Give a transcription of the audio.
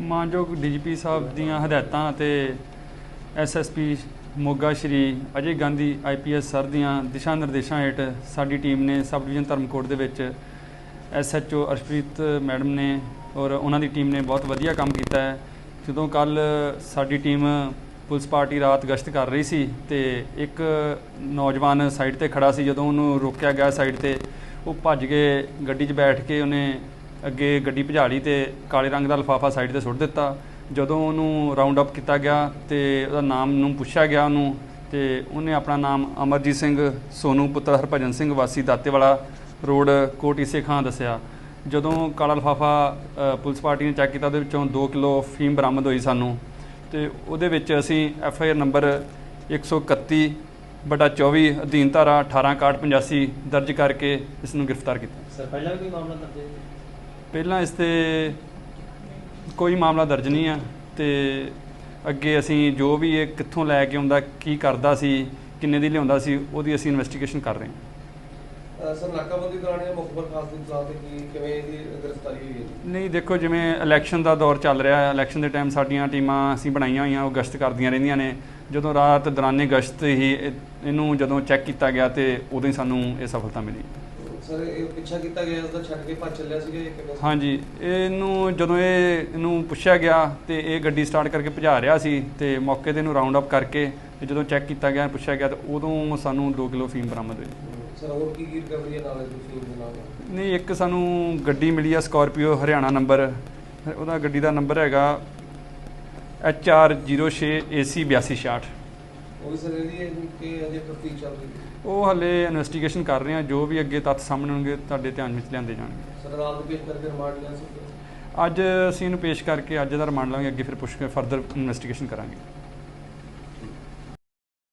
ਮਾਨਯੋਗ ਡੀਜੀਪੀ ਸਾਹਿਬ ਦੀਆਂ ਹਦਾਇਤਾਂ ਅਤੇ SSP Moga Shri Ajay Gandhi IPS sir ਦੀਆਂ ਦਿਸ਼ਾ ਨਿਰਦੇਸ਼ਾਂ ਹੇਠ ਸਾਡੀ ਟੀਮ ਨੇ ਸਬ ਡਿਵੀਜ਼ਨ ਧਰਮਕੋਟ ਦੇ ਵਿੱਚ ਐਸਐਚਓ ਅਰਸ਼ਪ੍ਰੀਤ ਮੈਡਮ ਨੇ ਔਰ ਉਹਨਾਂ ਦੀ ਟੀਮ ਨੇ ਬਹੁਤ ਵਧੀਆ ਕੰਮ ਕੀਤਾ ਹੈ। ਜਦੋਂ ਕੱਲ ਸਾਡੀ ਟੀਮ ਪੁਲਿਸ ਪਾਰਟੀ ਰਾਤ ਗਸ਼ਤ ਕਰ ਰਹੀ ਸੀ ਤੇ ਇੱਕ ਨੌਜਵਾਨ ਸਾਈਡ ਤੇ ਖੜਾ ਸੀ, ਜਦੋਂ ਉਹਨੂੰ ਰੋਕਿਆ ਗਿਆ ਸਾਈਡ ਤੇ, ਉਹ ਭੱਜ ਕੇ ਗੱਡੀ 'ਚ ਬੈਠ ਕੇ ਉਹਨੇ ਅੱਗੇ ਗੱਡੀ ਭਜਾ ਲਈ ਤੇ ਕਾਲੇ ਰੰਗ ਦਾ ਲਿਫਾਫਾ ਸਾਈਡ ਤੇ ਸੁੱਟ ਦਿੱਤਾ। ਜਦੋਂ ਉਹਨੂੰ ਰਾਉਂਡ ਅਪ ਕੀਤਾ ਗਿਆ ਤੇ ਉਹਦਾ ਨਾਮ ਨੂੰ ਪੁੱਛਿਆ ਗਿਆ ਉਹਨੂੰ ਤੇ ਉਹਨੇ ਆਪਣਾ ਨਾਮ ਅਮਰਜੀਤ ਸਿੰਘ, ਸੋਨੂ ਪੁੱਤਰ ਹਰਭਜਨ ਸਿੰਘ, ਵਾਸੀ ਦਾਤੇਵਾਲਾ ਰੋਡ ਕੋਟ ਈਸੇ ਖਾਂ ਦੱਸਿਆ। ਜਦੋਂ ਕਾਲਾ ਲਿਫਾਫਾ ਪੁਲਿਸ ਪਾਰਟੀ ਨੇ ਚੈੱਕ ਕੀਤਾ, ਉਹਦੇ ਵਿੱਚੋਂ 2 ਕਿਲੋ ਫੀਮ ਬਰਾਮਦ ਹੋਈ ਸਾਨੂੰ। ਤੇ ਉਹਦੇ ਵਿੱਚ ਅਸੀਂ ਐਫ ਆਈ ਆਰ ਨੰਬਰ 131 ਬਟਾ 24 ਅਧੀਨ ਧਾਰਾ 186185 ਦਰਜ ਕਰਕੇ ਇਸ ਨੂੰ ਗ੍ਰਿਫਤਾਰ ਕੀਤਾ। ਸਰ ਪਹਿਲਾਂ ਵੀ ਕੋਈ ਮਾਮਲਾ ਦਰਜ ਹੈ? ਪਹਿਲਾਂ ਇਸ ਤੇ ਕੋਈ ਮਾਮਲਾ ਦਰਜ ਨਹੀਂ ਆ ਤੇ ਅੱਗੇ ਅਸੀਂ ਜੋ ਵੀ ਇਹ ਕਿੱਥੋਂ ਲੈ ਕੇ ਆਉਂਦਾ ਕੀ ਕਰਦਾ ਸੀ ਕਿੰਨੇ ਦੀ ਲਿਆਉਂਦਾ ਸੀ ਉਹਦੀ ਅਸੀਂ ਇਨਵੈਸਟੀਗੇਸ਼ਨ ਕਰ ਰਹੇ ਹਾਂ। ਸਰ ਨਾਕਾਬੰਦੀ ਦੌਰਾਨ ਇਹ ਮੁਖਬਰ ਖਾਸ ਦੀ ਇਤਲਾਹ ਤੇ ਕੀ ਕਿਵੇਂ ਇਹਦੀ ਗ੍ਰਿਫਤਾਰੀ ਹੋਈ ਹੈ? ਨਹੀਂ ਦੇਖੋ ਜਿਵੇਂ ਇਲੈਕਸ਼ਨ ਦਾ ਦੌਰ ਚੱਲ ਰਿਹਾ ਹੈ ਇਲੈਕਸ਼ਨ ਦੇ ਟਾਈਮ ਸਾਡੀਆਂ ਟੀਮਾਂ ਅਸੀਂ ਬਣਾਈਆਂ ਹੋਈਆਂ ਉਹ ਗਸ਼ਤ ਕਰਦੀਆਂ ਰਹਿੰਦੀਆਂ ਨੇ। ਜਦੋਂ ਰਾਤ ਦੌਰਾਨੇ ਗਸ਼ਤ ਹੀ ਇਹ- ਇਹਨੂੰ ਜਦੋਂ ਚੈੱਕ ਕੀਤਾ ਗਿਆ ਤੇ ਉਦੋਂ ਹੀ ਸਾਨੂੰ ਇਹ ਸਫਲਤਾ ਮਿਲੀ। ਸਰ ਇਹ ਪਿੱਛਾ ਕੀਤਾ ਗਿਆ ਉਸਦਾ ਛੱਡ ਕੇ ਭੱਜ ਚੱਲਿਆ ਸੀਗਾ ਇਹ ਕਿਵੇਂ ਹਾਂਜੀ ਇਹਨੂੰ ਜਦੋਂ ਇਹ ਇਹਨੂੰ ਪੁੱਛਿਆ ਗਿਆ ਤੇ ਇਹ ਗੱਡੀ ਸਟਾਰਟ ਕਰਕੇ ਭਜਾ ਰਿਹਾ ਸੀ ਤੇ ਮੌਕੇ ਤੇ ਇਹਨੂੰ ਰਾਉਂਡ ਅਪ ਕਰਕੇ ਤੇ ਜਦੋਂ ਚੈੱਕ ਕੀਤਾ ਗਿਆ ਪੁੱਛਿਆ ਗਿਆ ਤੇ ਉਦੋਂ ਸਾਨੂੰ 2 ਕਿਲੋ ਫੀਮ ਬਰਾਮਦ ਹੋਈ। ਸਰ ਹੋਰ ਕੀ ਕੀ ਰਿਕਵਰੀ ਹੈ ਨਾਲ ਇਸ ਫੀਮ ਦੇ ਨਾਲ? ਨਹੀਂ ਇੱਕ ਸਾਨੂੰ ਗੱਡੀ ਮਿਲੀ ਆ ਸਕਾਰਪੀਓ ਹਰਿਆਣਾ ਨੰਬਰ ਉਹਦਾ ਗੱਡੀ ਦਾ ਨੰਬਰ ਹੈਗਾ HR06 AC 8266 ਉਹ ਵੀ ਸਰ ਇਹਦੀ ਹੈ ਜੀ ਕਿ ਅਜੇ ਤਫਤੀਸ਼ ਚੱਲ ਰਹੀ ਹੈ। ਉਹ ਹਲੇ ਇਨਵੈਸਟੀਗੇਸ਼ਨ ਕਰ ਰਹੇ ਆ ਜੋ ਵੀ ਅੱਗੇ ਤੱਥ ਸਾਹਮਣੇ ਆਉਣਗੇ ਤੁਹਾਡੇ ਧਿਆਨ ਵਿੱਚ ਲਿਆਂਦੇ ਜਾਣਗੇ। ਸਰ ਰਾਤ ਨੂੰ ਪੇਸ਼ ਕਰਕੇ ਰਿਮਾਂਡ ਲਿਆ ਸੀ। ਅੱਜ ਅਸੀਂ ਇਹਨੂੰ ਪੇਸ਼ ਕਰਕੇ ਅੱਜ ਦਾ ਰਿਮਾਂਡ ਲਾਂਗੇ ਅੱਗੇ ਫਿਰ ਪੁੱਛ ਕੇ ਫਰਦਰ ਇਨਵੈਸਟੀਗੇਸ਼ਨ ਕਰਾਂਗੇ।